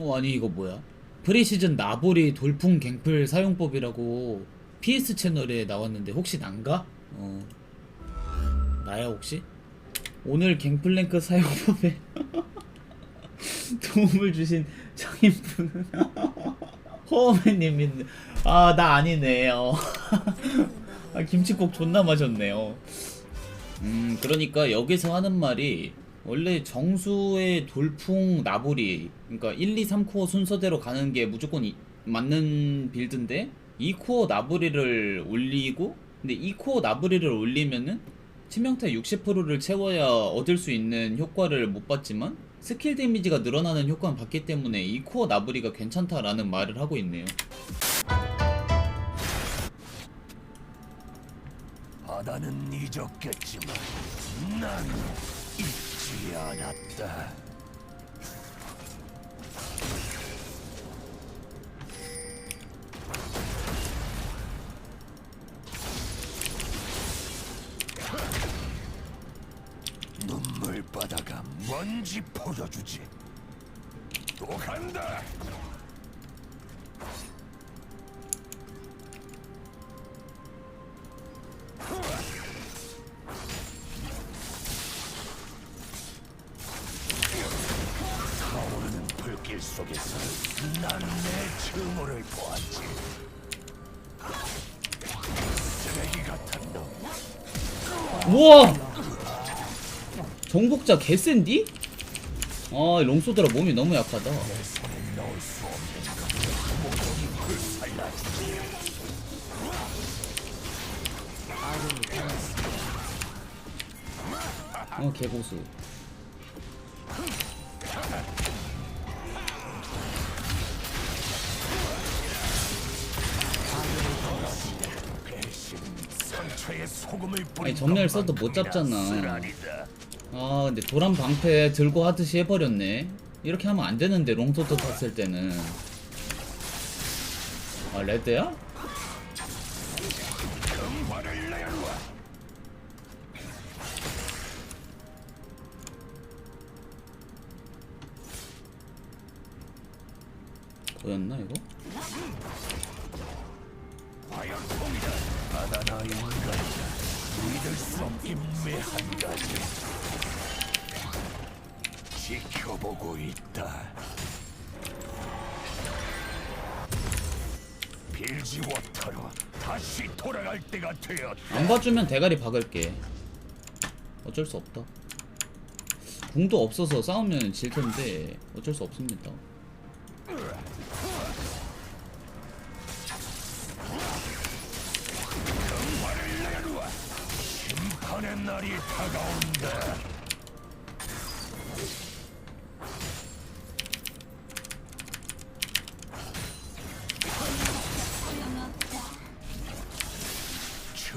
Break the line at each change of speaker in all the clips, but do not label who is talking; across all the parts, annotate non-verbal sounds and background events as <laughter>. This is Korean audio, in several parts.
어 아니 이거 뭐야? 프리시즌 나보리 돌풍 갱플 사용법이라고 PS 채널에 나왔는데 혹시 난가? 어 나야 혹시? 오늘 갱플랭크 사용법에 <laughs> 도움을 주신 장인분은 <laughs> 허어맨님인데 아나 아니네요 <laughs> 아, 김치국 존나 마셨네요 음 그러니까 여기서 하는 말이 원래 정수의 돌풍 나보리 그러니까 1, 2, 3코어 순서대로 가는 게 무조건 이- 맞는 빌드인데 2코어 나보리를 올리고 근데 2코어 나보리를 올리면은 치명타 60%를 채워야 얻을 수 있는 효과를 못 받지만 스킬 데미지가 늘어나는 효과는 받기 때문에 2코어 나보리가 괜찮다라는 말을 하고 있네요.
바다는 잊었겠지만 난 잊지 않았다. 눈물바다가 뭔지 보여주지. 또 간다. 속에서 난내 증오를 보았지. 쓰레기 같은 놈.
우와 정복자 개센디? 아 롱소드라 몸이 너무 약하다
내 손에 넣을 수 없는 모조리 불살라주지.
어 개고수 아니, 전멸 써도 못 잡잖아. 아 근데 도란 방패 들고 하듯이 해버렸네 이렇게 하면 안 되는데 롱소드 탔을 때는 아 레드야?
지켜보고 있다. 빌지 워터로 다시 돌아갈 때가 되었다.
안 봐주면 대가리 박을게 어쩔 수 없다 궁도 없어서 싸우면 질 텐데 어쩔 수 없습니다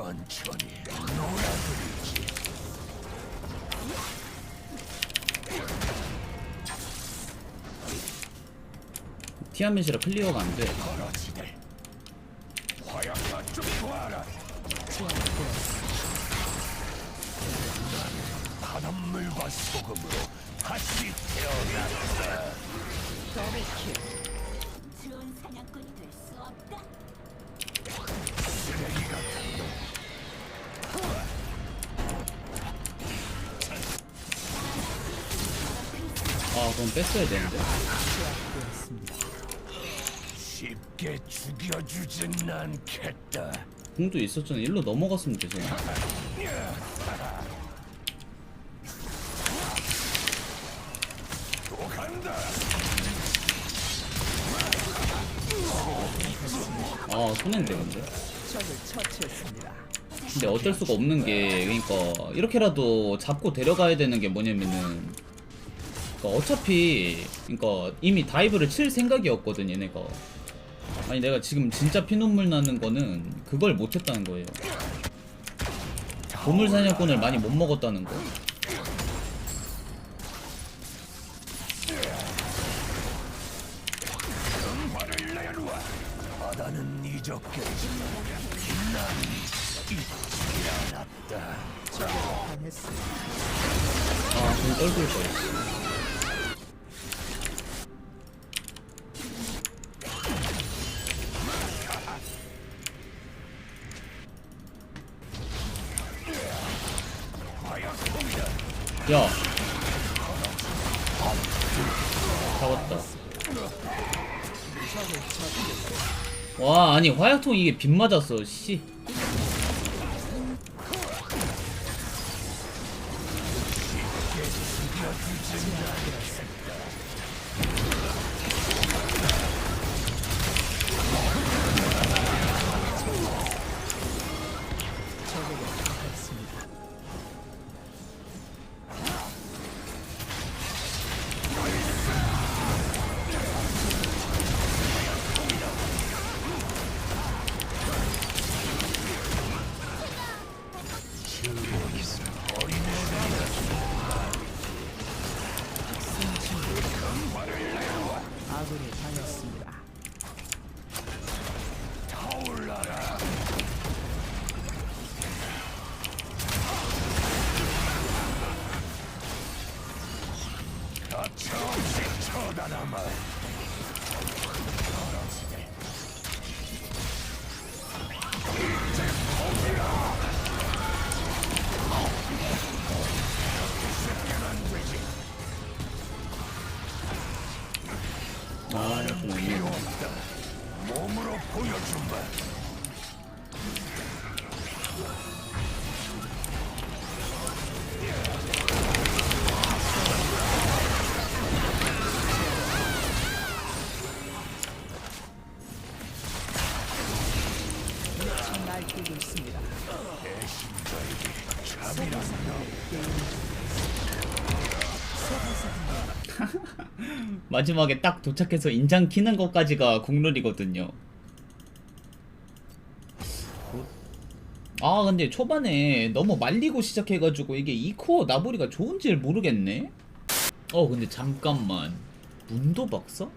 천천히 놀아드리지.
티아멧이라 클리어가 안 돼
거라지들. 화양만 좀 봐라. 나는 바닷물과 소금으로 다시 태어났다.
좋은
그럼 뺐어야 되는데.
쉽게 죽여주진 않겠다.
궁도 있었잖아. 일로 넘어갔으면 되잖아.
또 간다.
아 손해인데? 근데 근데 어쩔 수가 없는 게 그러니까 이렇게라도 잡고 데려가야 되는 게 뭐냐면은 그러니까 어차피 그러니까 이미 다이브를 칠 생각이었거든 얘네가. 아니 내가 지금 진짜 피눈물 나는 거는 그걸 못했다는 거예요. 보물 사냥꾼을 많이 못 먹었다는 거.
아,
좀 떨굴 뻔했 화약통 이게 빗 맞았어 씨 마지막에 딱 도착해서 인장 키는 것까지가 국룰이거든요. 아 근데 초반에 너무 말리고 시작해가지고 이게 이코어 나보리가 좋은지를 모르겠네. 어 근데 잠깐만 문도 박사?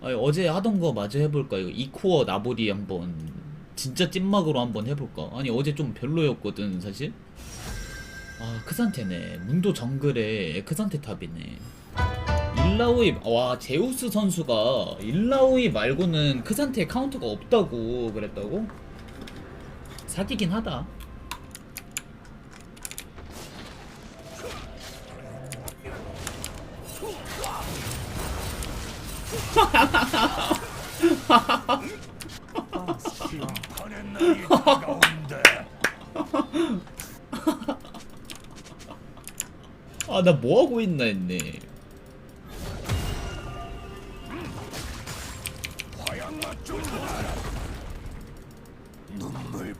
아니, 어제 하던 거 마저 해볼까 이거 이코어 나보리 한번 진짜 찐막으로 한번 해볼까? 아니 어제 좀 별로였거든 사실. 아 크산테네 문도 정글에 크산테 탑이네. 일라오이 와 제우스 선수가 일라오이 말고는 크산테 카운터가 없다고 그랬다고? 사기긴 하다. <laughs> 아 나 뭐 하고 있나 했네.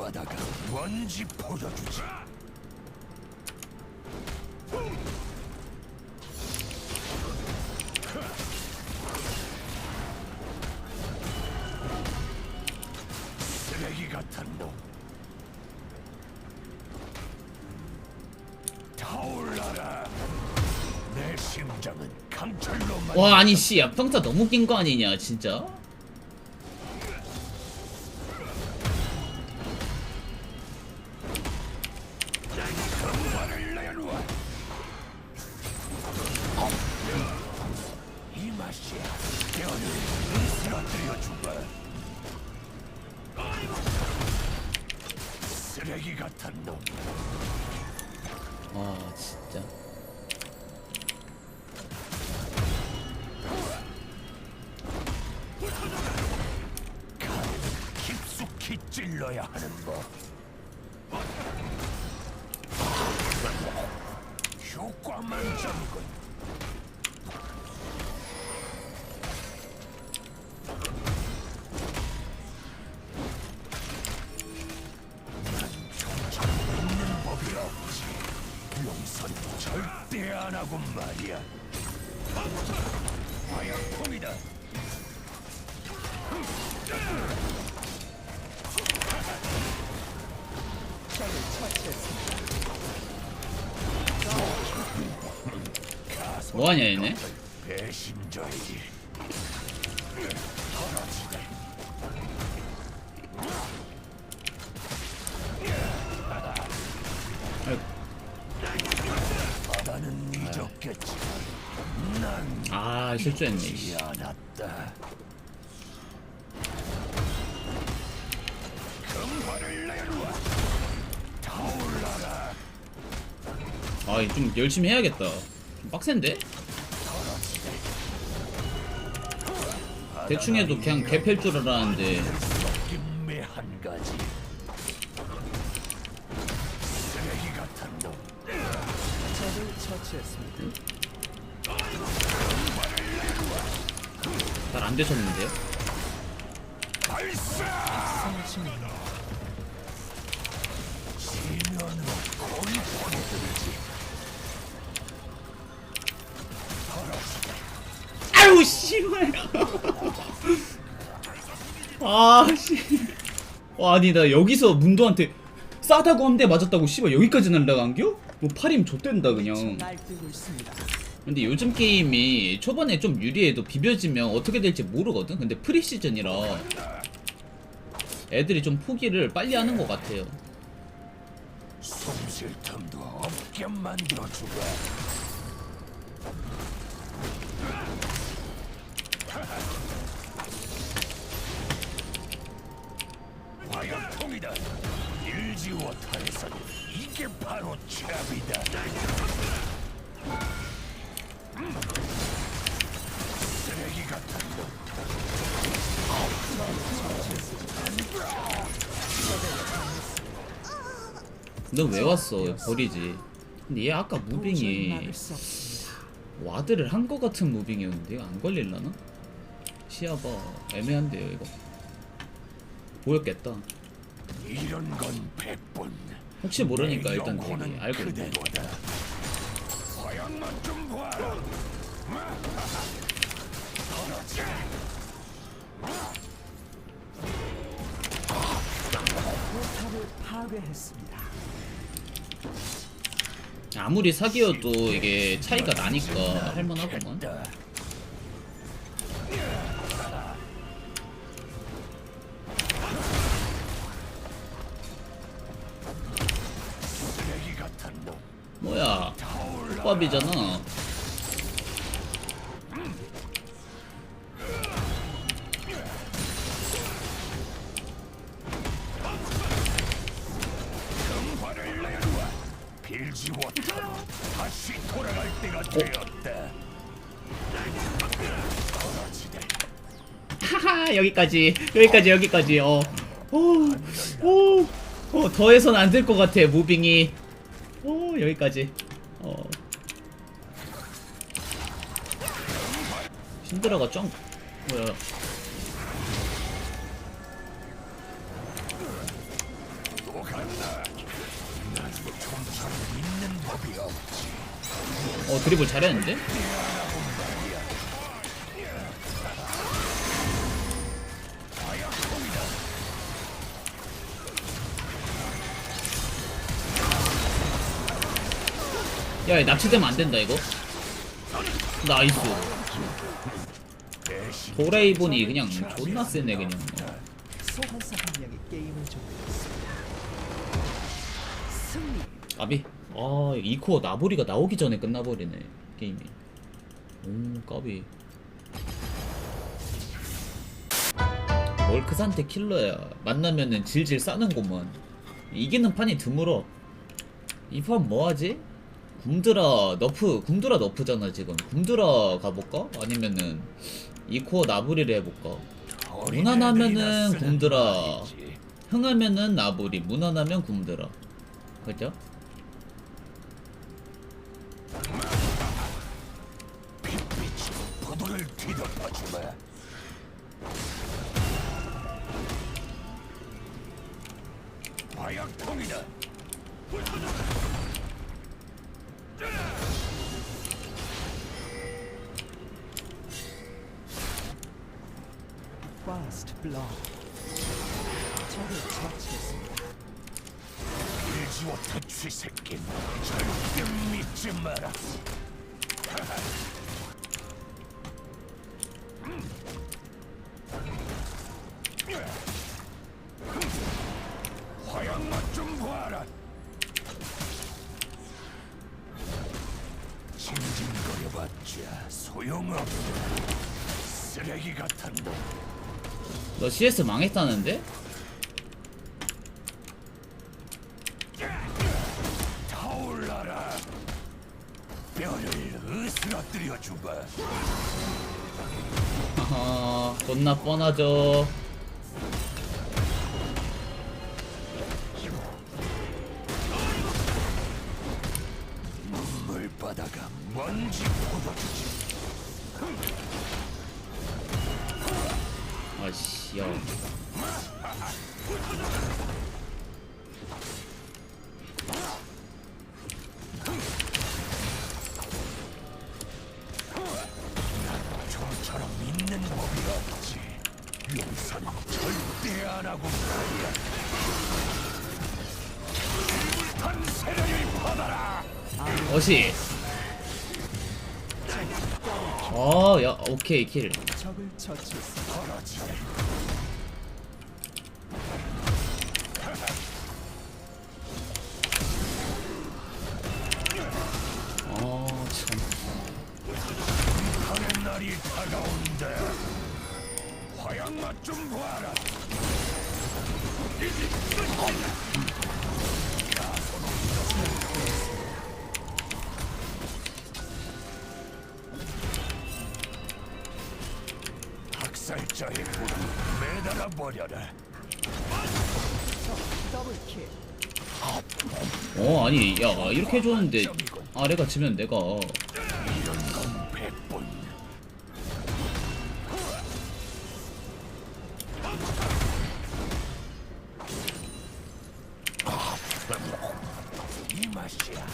바다가 뭔지 보여주지. 쓰레기 같은 놈. 타올라라. 내 심장은 강철로 만
와 아니 씨 yap평타 너무 긴거 아니냐 진짜?
쓰레기 같은 놈
아 진짜.
깊숙이 찔러야 하는 법 용선 절대 안 하고 말이야 화약통이다
적을 처치했습니다.
뭐하냐 얘네?
배신자이지
아 실수했네. 씨.
미안하다 금화를 내놓아 타올라라
아 좀 열심히 해야겠다. 좀 빡센데? 대충 해도 그냥 개팰 줄 알았는데
한 가지 쓰레기 같은 놈
적을 처치했습니다.
안 되셨는데요? 아유 씨발. <laughs> 아 씨. 와, 아니 나 여기서 문도한테 싸다고 한 대 맞았다고 씨발 여기까지 날라간겨? 뭐 팔임 좆된다 그냥. 근데 요즘 게임이 초반에 좀 유리해도 비벼지면 어떻게 될지 모르거든. 근데 프리시즌이라 애들이 좀 포기를 빨리 하는 것 같아요.
숨쉴 틈도 없게 만들어주마 화약통이다 일지워탈에서는 이게 바로 최악이다
너 왜 왔어? 버리지. 근데 얘 아까 무빙이. 와드를 한 거 같은 무빙이었는데 이거 안 걸릴라나? 시야봐 애매한데요 이거. 보였겠다.
이런 건 백분
혹시 모르니까
내
일단 대기 알고 있네.
파괴했습니다.
아무리 사기여도 이게 차이가 나니까 할만하구만. 뭐야? 호밥이잖아. 하하 여기까지 여기까지 여기까지 어. 오, 오, 어, 더해선 안 될 것 같아 무빙이. 오 여기까지. 어. 신드라가 쩡 뭐야? 어 드리블 잘했는데? 야, 얘 납치되면 안 된다 이거. 나이스. 도레이본이 그냥 존나 세네 그냥. 까비. 아, 이 코어 나보리가 나오기 전에 끝나버리네 게임이. 오, 까비. 월크산테 킬러야. 만나면은 질질 싸는구만. 이기는 판이 드물어. 이 판 뭐하지? 굼드라 너프, 굼드라 너프잖아 지금. 굼드라 가볼까? 아니면은 이 코어 나부리를 해볼까? 무난하면은 굼드라. 흥하면은 나부리, 무난하면 굼드라. 그죠?
화약통이다. 일지워터 쥐새끼는 절대 믿지 마라. 화양 맛 좀 봐라. 징징거려봤자 소용없다. 쓰레기 같은 놈.
너 CS 망했다는데? 아, 존나 뻔하죠. 야
저처럼 있는 법이 없지. 용서는 절대 안 하고 말이야. 불탄 세력을 받아라.
어시 어야 오케이 킬
적을 처치
다가온다. 화양 맛좀 봐라. 학살자의 불을 매달아 버려라.
더블킬.
어 아니 야 이렇게 해줬는데 아래가 지면 내가
이 맛이야.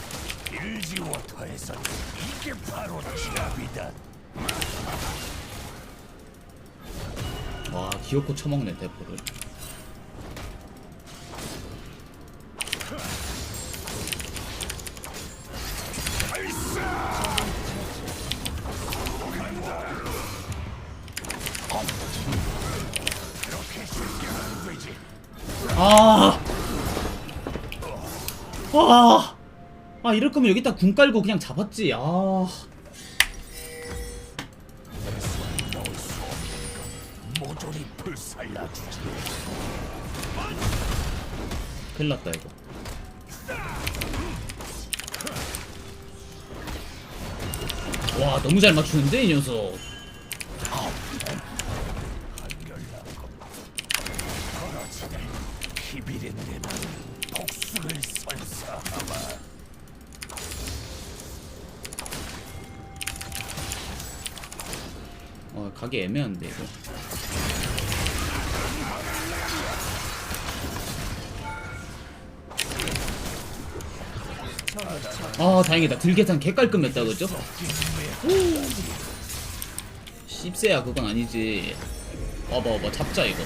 일지워터에서 이게 바로 지압이다.
와 기어코 쳐먹네 대포를 이럴 거면 여기다 궁 깔고 그냥 잡았지. 아. 큰일 났다 이거. 와 너무 잘 맞추는데 이 녀석 가기 애매한데 이거. 아 다행이다. 들계산 개 깔끔했다 그죠? 씹새야 그건 아니지. 봐봐 봐봐. 잡자 이거.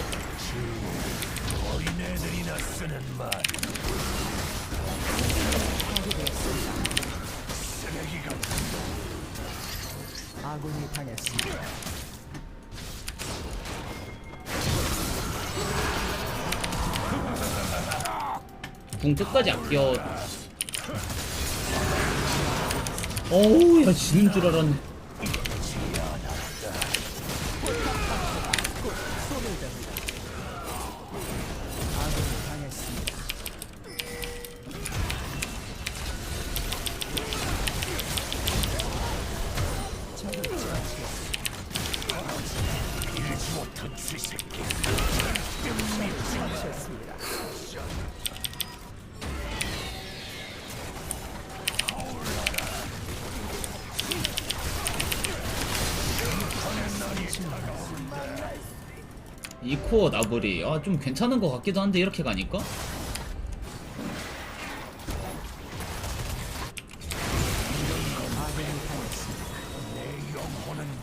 아군이 당했습니다.
궁 끝까지 아껴 어우 야 지는 줄 알았네
이
코어 나불이 아 좀 괜찮은 것 같기도 한데 이렇게 가니까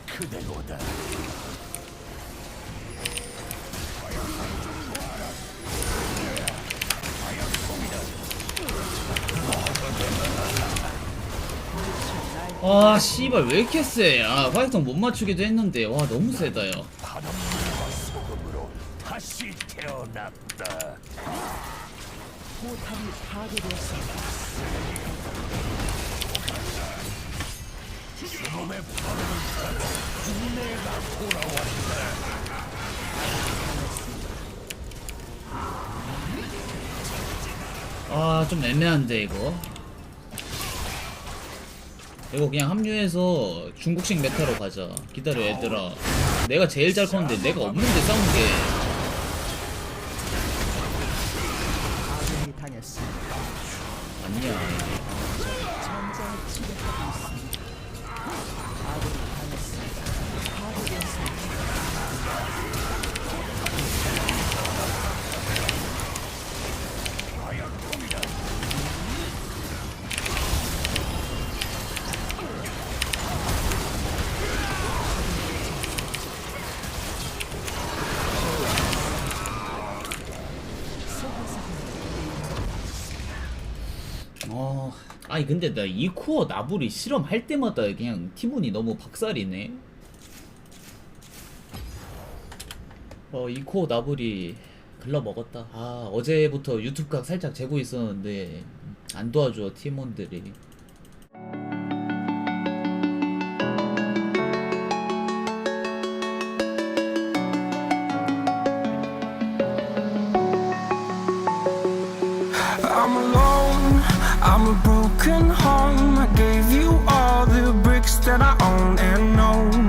그대로다.
아 씨발 왜 이렇게 세? 아 화이팅 못 맞추기도 했는데 와 너무 세다
소금으로 다시 태어났다.
포탑이 파괴되었습니다.
몸의 바람을 타고 군대가 돌아왔다.
아 좀 애매한데 이거 이거 그냥 합류해서 중국식 메타로 가자. 기다려 얘들아. 내가 제일 잘 컸는데 내가 없는데 싸운 게 어, 아니 근데 나 이 코어 나불이 실험할 때마다 그냥 티몬이 너무 박살이네. 어, 이 코어 나불이 글러 먹었다. 아, 어제부터 유튜브 각 살짝 재고 있었는데 안 도와줘 팀원들이.
Broken home. I gave you all the bricks that I own and know.